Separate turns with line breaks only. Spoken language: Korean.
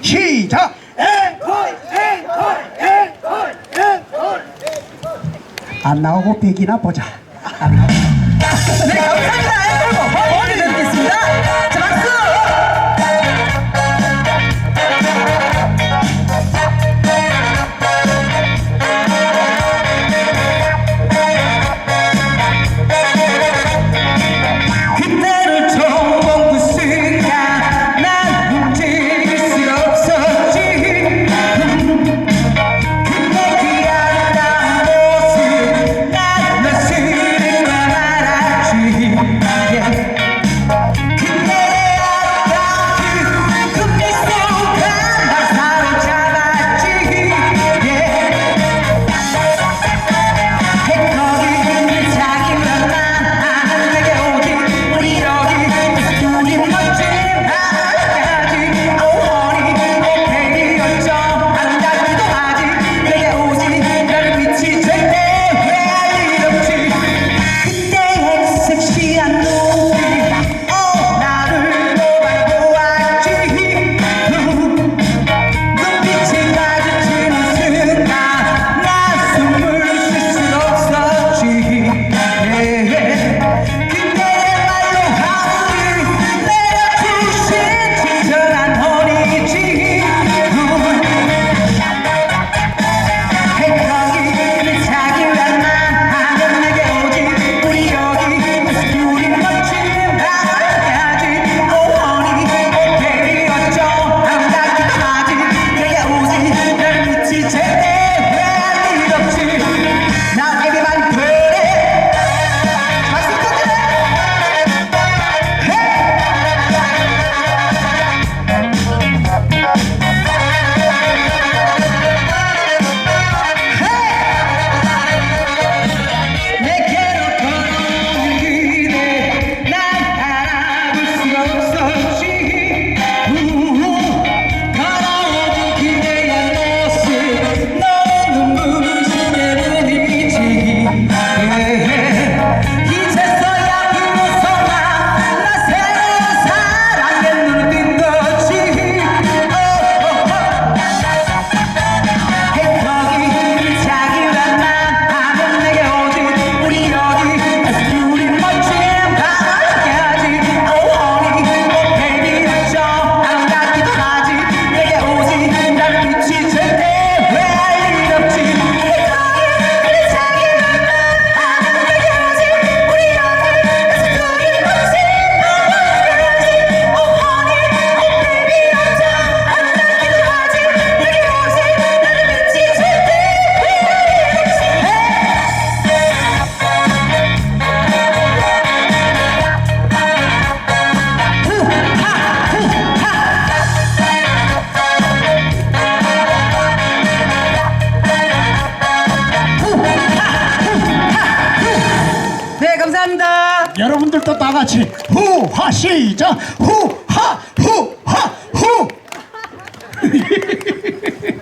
시작! 앵콜! 앵콜! 앵콜! 앵콜! 안 나오고 백이나 보자. 안 나오고.
네, 감사합니다.
여러분들도 다 같이 후하 시작! 후하 후하 후!